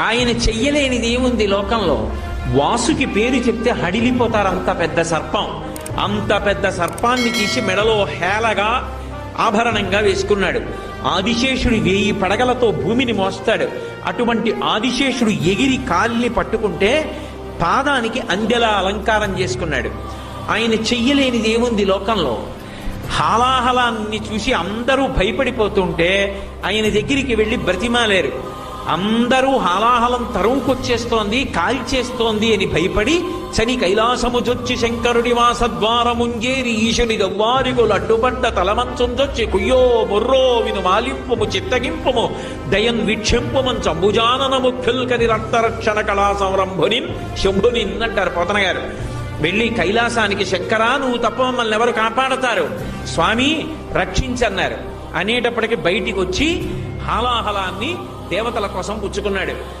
ఆయన చెయ్యలేనిది ఏముంది లోకంలో? వాసుకి పేరు చెప్తే హడిలిపోతారు అంత పెద్ద సర్పం. అంత పెద్ద సర్పాన్ని తీసి మెడలో హేళగా ఆభరణంగా వేసుకున్నాడు. ఆదిశేషుడు వేయి పడగలతో భూమిని మోస్తాడు. అటువంటి ఆదిశేషుడు ఎగిరి కాలిని పట్టుకుంటే పాదానికి అందెలా అలంకారం చేసుకున్నాడు. ఆయన చెయ్యలేనిది ఏముంది లోకంలో? హాలాహలాన్ని చూసి అందరూ భయపడిపోతుంటే ఆయన దగ్గరికి వెళ్ళి బ్రతిమాలేరు. అందరూ హాలాహలం తరువుకొచ్చేస్తోంది కాల్చేస్తోంది అని భయపడి చని కైలాసముజొచ్చి శంకరుడి వాసద్వారముంజేరి ఈశుని దవ్వారిగులు అడ్డుపడ్డ తలమంచొందొచ్చి కుయ్యో మొర్రో విను మాలింపుము చిత్తగింపుము. దయన్ వీక్షింపుమం చంబుజానన ఫిల్కని రక్తరక్షణ కళా సంరంభునిన్ శంభునిన్ అంటారు పోతన గారు. వెళ్ళి కైలాసానికి శంకరా నువ్వు తప్ప మమ్మల్ని ఎవరు కాపాడతారు? స్వామి రక్షించన్నారు. అనేటప్పటికి బయటికి వచ్చి హాలాహలాన్ని దేవతల కోసం పుచ్చుకున్నాడు.